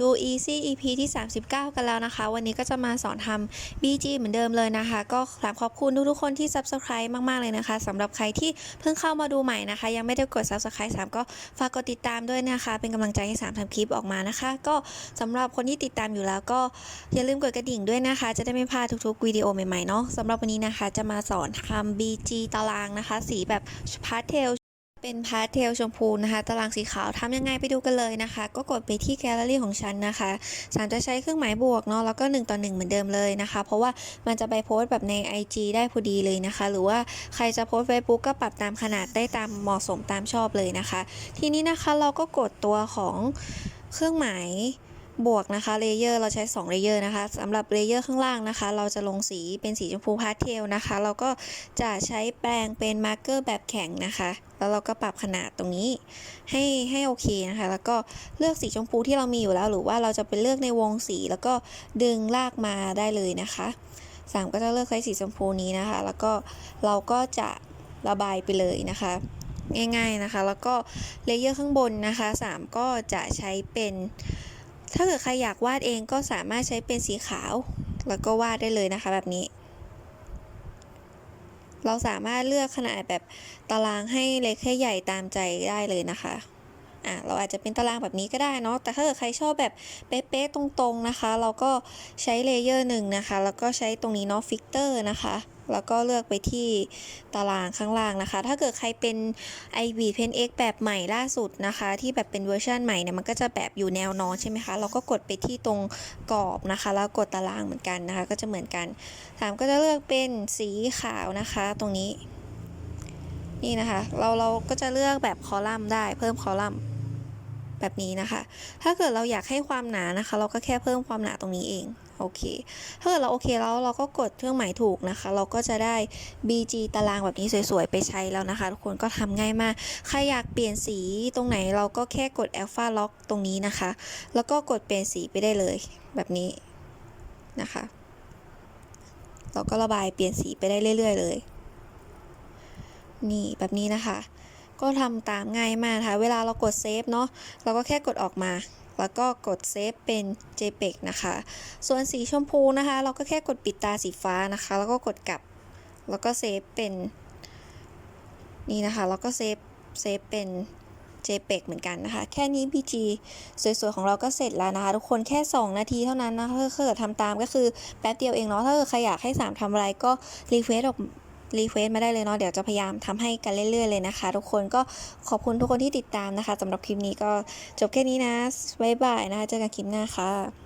ดู Easy EP ที่ 39 กันแล้วนะคะ วันนี้ก็จะมาสอนทำ BG เหมือนเดิมเลยนะคะ ก็กราบขอบคุณทุกๆคนที่ Subscribe มากๆเลยนะคะสำหรับใครที่เพิ่งเข้ามาดูใหม่นะคะ ยังไม่ได้กด Subscribe 3 ก็ฝากกดติดตามด้วยนะคะ เป็นกำลังใจให้3ทำคลิปออกมานะคะ ก็สำหรับคนที่ติดตามอยู่แล้วก็อย่าลืมกดกระดิ่งด้วยนะคะ จะได้ไม่พลาดทุกๆวิดีโอใหม่ๆเนาะสำหรับวันนี้นะคะ จะมาสอนทำ BG ตารางนะคะ สีแบบพาสเทล เป็นพาสเทลชมพูนะคะ ตารางสีขาวทำยังไงไปดูกันเลยนะคะ ก็กดไปที่แกลเลอรี่ของฉันนะคะสามจะใช้เครื่องหมายบวกเนาะแล้วก็ 1 ต่อ 1 เหมือนเดิมเลยนะคะ เพราะว่ามันจะไปโพสต์แบบใน IG ได้พอดีเลยนะคะ หรือว่าใครจะโพสต์ Facebook ก็ปรับตามขนาดได้ตามเหมาะสมตามชอบเลยนะคะ ทีนี้นะคะเราก็กดตัวของเครื่องหมาย บวกนะคะเลเยอร์เราใช้2เลเยอร์นะคะสำหรับเลเยอร์ข้างล่างนะคะ เราจะลงสีเป็นสีชมพูพาสเทลนะคะ เราก็จะใช้แปรงเป็นมาร์กเกอร์แบบแข็งนะคะ แล้วเราก็ปรับขนาดตรงนี้ให้ให้โอเคนะคะ แล้วก็เลือกสีชมพูที่เรามีอยู่แล้ว หรือว่าเราจะไปเลือกในวงสี แล้วก็ดึงลากมาได้เลยนะคะสามก็จะเลือกใช้สีชมพูนี้นะคะ แล้วก็เราก็จะระบายไปเลยนะคะง่ายๆนะคะ แล้วก็เลเยอร์ข้างบนนะคะสามก็จะใช้เป็น ถ้าเกิดใครอยากวาดเองก็สามารถใช้เป็นสีขาว แล้วก็วาดได้เลยนะคะแบบนี้ เราสามารถเลือกขนาดแบบตารางให้เล็กให้ใหญ่ตามใจได้เลยนะคะอะเราอาจจะเป็นตารางแบบนี้ก็ได้เนาะแต่ถ้าเกิดใครชอบแบบเป๊ะๆตรงๆนะคะ เราก็ใช้เลเยอร์หนึ่งนะคะ แล้วก็ใช้ตรงนี้เนาะฟิกเตอร์นะคะ แล้วก็เลือกไปที่ตารางข้างล่างนะคะ ถ้าเกิดใครเป็น i v Pen X แบบใหม่ล่าสุดนะคะ ที่แบบเป็นเวอร์ชันใหม่เนี่ยมันก็จะแบบอยู่แนวนอนใช่ไหมคะ เราก็กดไปที่ตรงกรอบนะคะ แล้วกดตารางเหมือนกันนะคะ ก็จะเหมือนกันสามก็จะเลือกเป็นสีขาวนะคะ ตรงนี้ นี่นะคะ เราเราก็จะเลือกแบบคอลัมน์ได้เพิ่มคอลัมน์ แบบนี้นะคะ ถ้าเกิดเราอยากให้ความหนานะคะ เราก็แค่เพิ่มความหนาตรงนี้เองโอเค ถ้าเกิดเราโอเคแล้วเราก็กดเครื่องหมายถูกนะคะ เราก็จะได้ BG ตารางแบบนี้สวยๆ ไปใช้แล้วนะคะ ทุกคนก็ทำง่ายมาก ใครอยากเปลี่ยนสีตรงไหนเราก็แค่กด Alpha Lock ตรงนี้นะคะ แล้วก็กดเปลี่ยนสีไปได้เลยแบบนี้นะคะ เราก็ระบายเปลี่ยนสีไปได้เรื่อย ๆ เลย นี่แบบนี้นะคะ ก็ทำตามง่ายมากนะคะเวลาเรากดเซฟเนาะเราก็แค่กดออกมา แล้วก็กดเซฟเป็น JPEG นะคะ ส่วนสีชมพูนะคะ เราก็แค่กดปิดตาสีฟ้านะคะ แล้วก็กดกลับ แล้วก็เซฟเป็น นี่นะคะ แล้วก็เซฟเซฟเป็น JPEG เหมือนกันนะคะ แค่นี้ PG สวยๆ ของเราก็เสร็จแล้วนะคะ ทุกคนแค่ 2 นาทีเท่านั้นนะคะถ้าเกิดทำตามก็คือแป๊บเดียวเองเนาะถ้าเกิดใครอยากให้ 3ทำอะไรก็รีเควสออก รีเควสมาได้เลยเนาะเดี๋ยวจะพยายามทำให้กันเรื่อยๆเลยนะคะ ทุกคนก็ขอบคุณทุกคนที่ติดตามนะคะสำหรับคลิปนี้ก็จบแค่นี้นะบ๊ายบายนะคะเจอกันคลิปหน้าค่ะ